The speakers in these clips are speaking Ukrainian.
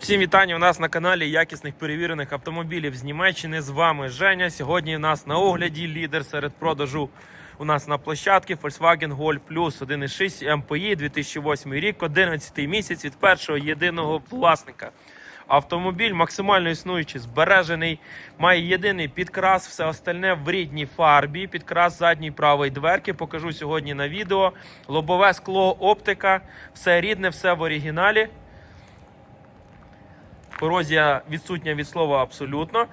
Всім вітання у нас на каналі якісних перевірених автомобілів з Німеччини. З вами Женя. Сьогодні у нас на огляді лідер серед продажу у нас на площадці Volkswagen Golf Plus 1.6 MPI 2008 рік, 11 місяць від першого єдиного власника. Автомобіль максимально існуючий, збережений, має єдиний підкрас, все остальне в рідній фарбі. Підкрас задньої правої дверки. Покажу сьогодні на відео. Лобове скло, оптика, все рідне, все в оригіналі. Корозія відсутня від слова абсолютно.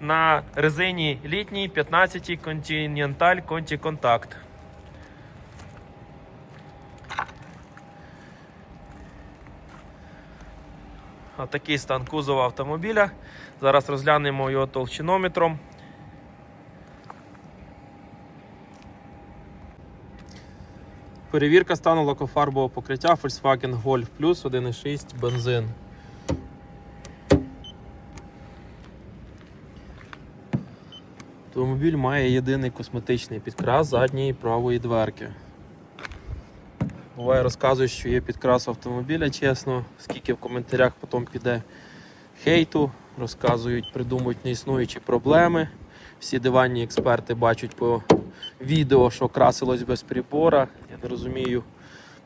На резині літній 15 Continental Conti Contact. Отакий стан кузова автомобіля. Зараз розглянемо його толщинометром. Перевірка стану лакофарбового покриття Volkswagen Golf Plus 1.6 бензин. Автомобіль має єдиний косметичний підкрас задньої правої дверки. Буває, розказують, що є підкрас автомобіля, чесно, скільки в коментарях потім піде хейту, розказують, придумують неіснуючі проблеми. Всі диванні експерти бачать по відео, що красилось без прибора. Я не розумію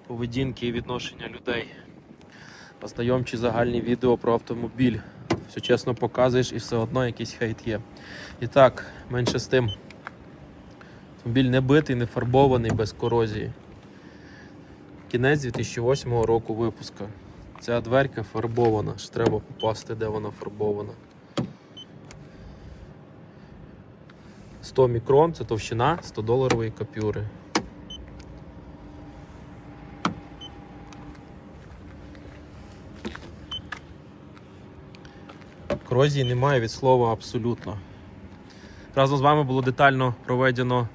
поведінки і відношення людей. Познайомчі загальні відео про автомобіль. Все чесно показуєш і все одно якийсь хейт є. І так, менше з тим. Автомобіль не битий, не фарбований, без корозії. Кінець 2008 року випуска. Ця дверка фарбована, ж треба попасти, де вона фарбована. 100 мікрон це товщина 100 доларової купюри. Корозії немає від слова абсолютно. Разом з вами було детально проведено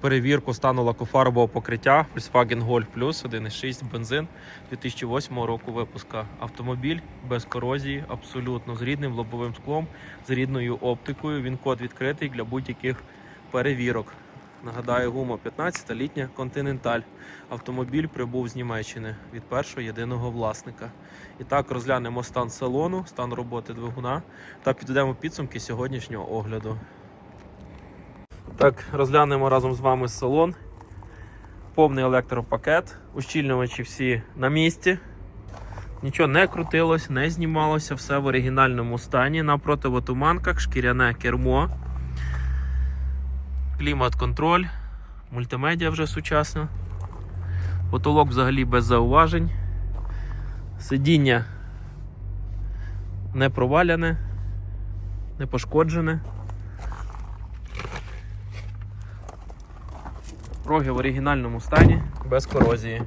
перевірку стану лакофарбового покриття Volkswagen Golf Plus 1.6 бензин 2008 року випуска. Автомобіль без корозії, абсолютно з рідним лобовим склом, з рідною оптикою. Він код відкритий для будь-яких перевірок. Нагадаю, гума 15 літня Continental. Автомобіль прибув з Німеччини від першого єдиного власника. І так розглянемо стан салону, стан роботи двигуна та підведемо підсумки сьогоднішнього огляду. Так, розглянемо разом з вами салон. Повний електропакет, ущільнювачі всі на місці. Нічого не крутилось, не знімалося, все в оригінальному стані. На противотуманках, шкіряне кермо, клімат-контроль, мультимедіа вже сучасна. Потолок взагалі без зауважень. Сидіння не проваляне, не пошкоджене. Роги в оригінальному стані, без корозії.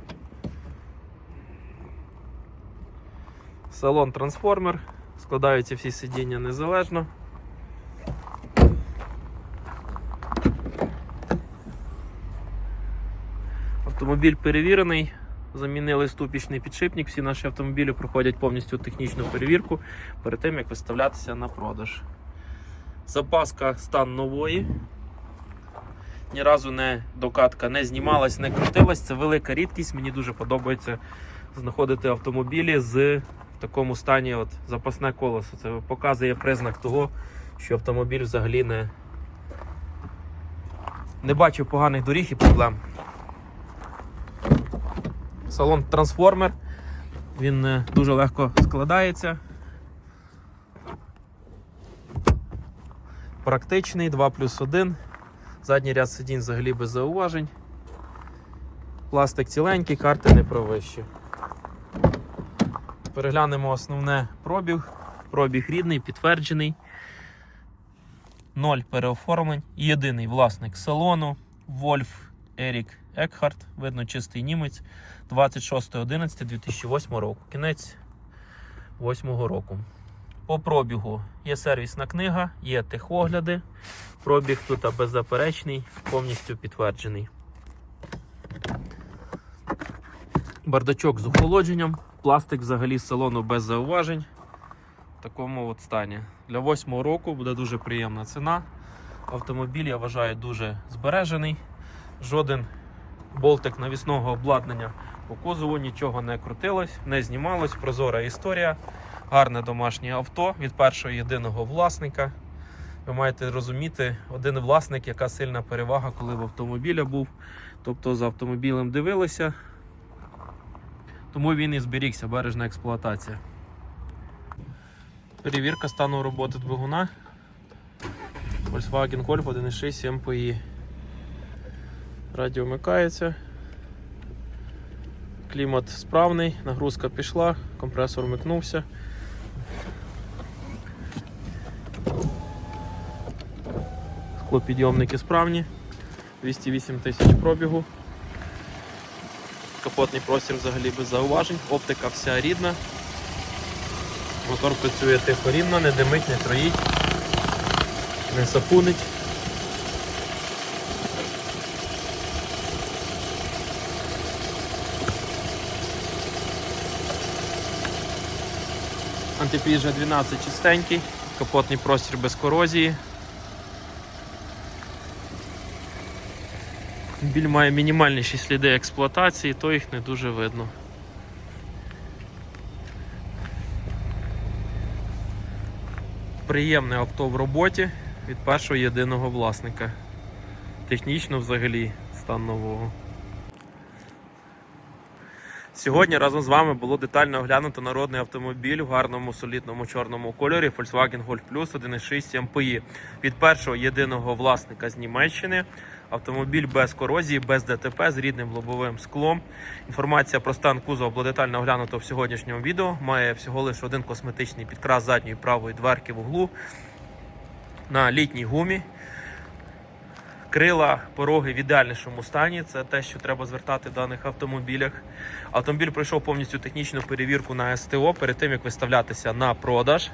Салон трансформер, складаються всі сидіння незалежно. Автомобіль перевірений, замінили ступічний підшипник. Всі наші автомобілі проходять повністю технічну перевірку перед тим, як виставлятися на продаж. Запаска стан нової. Ні разу не докатка не знімалась, не крутилась. Це велика рідкість. Мені дуже подобається знаходити автомобілі з в такому стані от, запасне колесо. Це показує признак того, що автомобіль взагалі не, не бачив поганих доріг і проблем. Салон трансформер. Він е, дуже легко складається. Практичний 2 плюс 1. Задній ряд сидінь взагалі без зауважень. Пластик ціленький, карти не провищі. Переглянемо основне пробіг. Пробіг рідний, підтверджений. Ноль переоформлень. Єдиний власник салону Вольф Ерік Екхарт. Видно, чистий німець. 26.11.2008 року. Кінець 2008 року. По пробігу є сервісна книга, є техогляди. Пробіг тут беззаперечний, повністю підтверджений. Бардачок з охолодженням, пластик взагалі з салону без зауважень. В такому от стані. Для 8 року буде дуже приємна ціна. Автомобіль, я вважаю, дуже збережений. Жоден болтик навісного обладнання по кузову, нічого не крутилось, не знімалось, прозора історія. Гарне домашнє авто від першого єдиного власника. Ви маєте розуміти, один власник, яка сильна перевага, коли в автомобіля був. Тобто за автомобілем дивилися, тому він і зберігся, бережна експлуатація. Перевірка стану роботи двигуна. Volkswagen Golf 1.6 MPI. Радіо вмикається. Клімат справний, нагрузка пішла, компресор вмикнувся. Склопідйомники справні, 208 тисяч пробігу. Капотний простір взагалі без зауважень, оптика вся рідна. Мотор працює тихо рівно, не димить, не троїть, не сапунить. Антипіжа 12 чистенький, капотний простір без корозії. Біль має мінімальніші сліди експлуатації, то їх не дуже видно. Приємне авто в роботі від першого єдиного власника. Технічно взагалі стан нового. Сьогодні разом з вами було детально оглянуто народний автомобіль в гарному солідному чорному кольорі Volkswagen Golf Plus 1.6 MPI від першого єдиного власника з Німеччини. Автомобіль без корозії, без ДТП з рідним лобовим склом. Інформація про стан кузова було детально оглянуто в сьогоднішньому відео. Має всього лише один косметичний підкрас задньої правої дверки в углу на літній гумі. Крила, пороги в ідеальнішому стані. Це те, що треба звертати в даних автомобілях. Автомобіль пройшов повністю технічну перевірку на СТО перед тим, як виставлятися на продаж.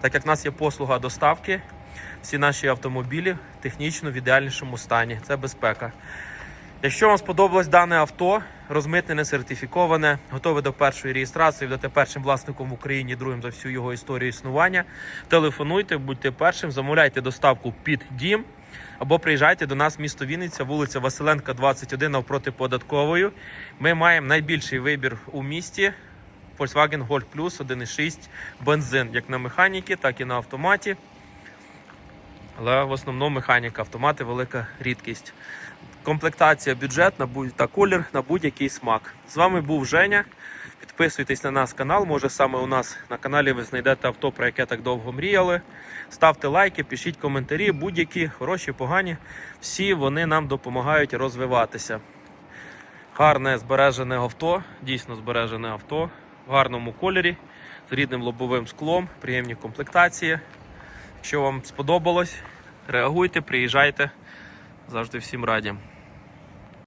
Так як в нас є послуга доставки, всі наші автомобілі технічно в ідеальнішому стані. Це безпека. Якщо вам сподобалось дане авто, розмитнене, сертифіковане, готове до першої реєстрації, будете першим власником в Україні, другим за всю його історію існування. Телефонуйте, будьте першим, замовляйте доставку під дім. Або приїжджайте до нас в місто Вінниця, вулиця Василенка, 21 навпроти податковою. Ми маємо найбільший вибір у місті. Volkswagen Golf Plus 1.6 бензин, як на механіки, так і на автоматі. Але в основному механіка, автомати велика рідкість. Комплектація бюджетна та колір на будь-який смак. З вами був Женя. Підписуйтесь на наш канал. Може саме у нас на каналі ви знайдете авто, про яке так довго мріяли. Ставте лайки, пишіть коментарі, будь-які хороші, погані. Всі вони нам допомагають розвиватися. Гарне збережене авто, дійсно збережене авто в гарному кольорі, з рідним лобовим склом, приємні комплектації. Якщо вам сподобалось, реагуйте, приїжджайте. Завжди всім раді.